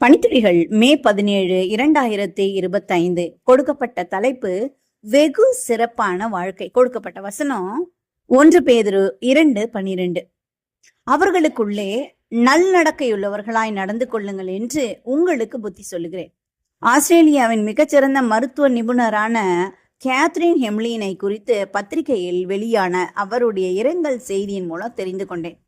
பணித்துறைகள் மே பதினேழு இரண்டாயிரத்தி இருபத்தைந்து கொடுக்கப்பட்ட தலைப்பு வெகு சிறப்பான வாழ்க்கை. கொடுக்கப்பட்ட வசனம் ஒன்று பேதரு இரண்டு பனிரெண்டு அவர்களுக்குள்ளே நல்லடக்கையுள்ளவர்களாய் நடந்து கொள்ளுங்கள் என்று உங்களுக்கு புத்தி சொல்லுகிறேன். ஆஸ்திரேலியாவின் மிகச்சிறந்த மருத்துவ நிபுணரான கேத்ரின் ஹெம்லினை குறித்து பத்திரிகையில் வெளியான அவருடைய இரங்கல் செய்தியின் மூலம் தெரிந்து கொண்டேன்.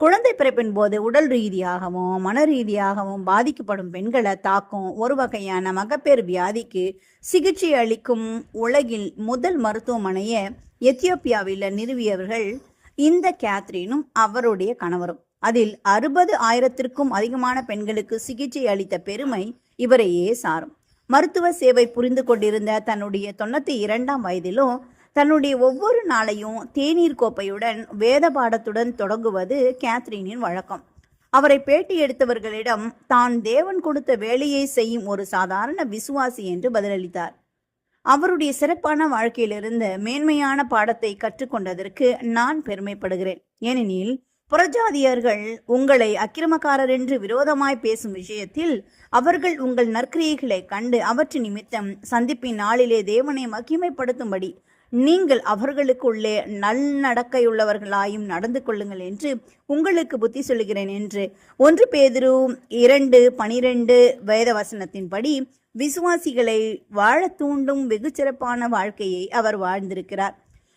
குழந்தை பிறப்பின் போது உடல் ரீதியாகவும் மன ரீதியாகவும் பாதிக்கப்படும் பெண்களை தாக்கும் ஒரு வகையான மகப்பேறு வியாதிக்கு சிகிச்சை அளிக்கும் உலகில் முதல் மருத்துவமனையை எத்தியோப்பியாவில் நிறுவியவர்கள் இந்த கேத்ரினும் அவருடைய கணவரும். அதில் அறுபது ஆயிரத்திற்கும் அதிகமான பெண்களுக்கு சிகிச்சை அளித்த பெருமை இவரையே சாரும். மருத்துவ சேவை புரிந்து கொண்டிருந்த தன்னுடைய தொண்ணூத்தி இரண்டாம் வயதிலும் தன்னுடைய ஒவ்வொரு நாளையும் தேநீர் கோப்பையுடன் வேத பாடத்துடன் தொடங்குவது கேத்ரினின் வழக்கம். அவரை பேட்டி எடுத்தவர்களிடம் தான் தேவன் கொடுத்த வேலையை செய்யும் ஒரு சாதாரண விசுவாசி என்று பதிலளித்தார். அவருடைய சிறப்பான வாழ்க்கையிலிருந்து மேன்மையான பாடத்தை கற்றுக்கொண்டதற்கு நான் பெருமைப்படுகிறேன். ஏனெனில் புறஜாதியர்கள் உங்களை அக்கிரமக்காரர் என்று விரோதமாய் பேசும் விஷயத்தில் அவர்கள் உங்கள் நற்கிரியைகளை கண்டு அவற்று நிமித்தம் சந்திப்பின் நாளிலே தேவனை மகிமைப்படுத்தும்படி நீங்கள் அவர்களுக்குள்ளே நல்நடக்கையுள்ளவர்களாயும் நடந்து கொள்ளுங்கள் என்று உங்களுக்கு புத்தி சொல்லுகிறேன் என்று ஒன்று பேதிரு இரண்டு பனிரெண்டு வேத வசனத்தின்படி விசுவாசிகளை வாழ தூண்டும் வெகு சிறப்பான வாழ்க்கையை அவர் வாழ்ந்திருக்கிறார்.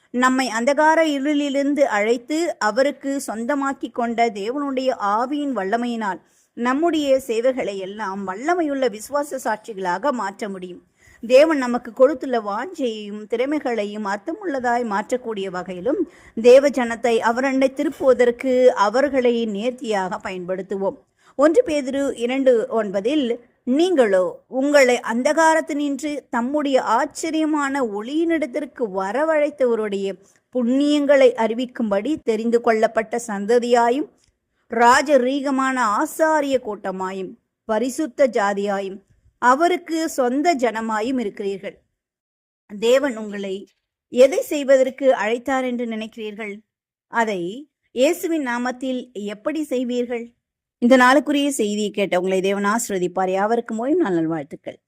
நம்மை அந்தகார இருளிலிருந்து அழைத்து அவருக்கு சொந்தமாக்கி கொண்ட தேவனுடைய ஆவியின் வல்லமையினால் நம்முடைய சேவைகளை எல்லாம் வல்லமையுள்ள விசுவாச சாட்சிகளாக மாற்ற முடியும். தேவன் நமக்கு கொடுத்துள்ள வாஞ்சையையும் திறமைகளையும் அர்த்தமுள்ளதாய் மாற்றக்கூடிய வகையிலும் தேவ ஜனத்தை அவரண்டை திருப்புவதற்கு அவர்களை நேர்த்தியாக பயன்படுத்துவோம். ஒன்று பேதிரு இரண்டு ஒன்பதில் நீங்களோ உங்களை அந்தகாரத்தினின்று தம்முடைய ஆச்சரியமான ஒளியினிடத்திற்கு வரவழைத்தவருடைய புண்ணியங்களை அறிவிக்கும்படி தெரிந்து கொள்ளப்பட்ட சந்ததியாயும் ராஜரீகமான ஆசாரிய கூட்டமாயும் பரிசுத்த ஜாதியாயும் அவருக்கு சொந்த ஜனமாயும் இருக்கிறீர்கள். தேவன் உங்களை எதை செய்வதற்கு அழைத்தார் என்று நினைக்கிறீர்கள்? அதை இயேசுவின் நாமத்தில் எப்படி செய்வீர்கள்? இந்த நாளுக்குரிய செய்தியை கேட்ட உங்களை தேவன் ஆசிர்வதிப்பார். யாவருக்கும் மோயும் நல்ல வாழ்த்துக்கள்.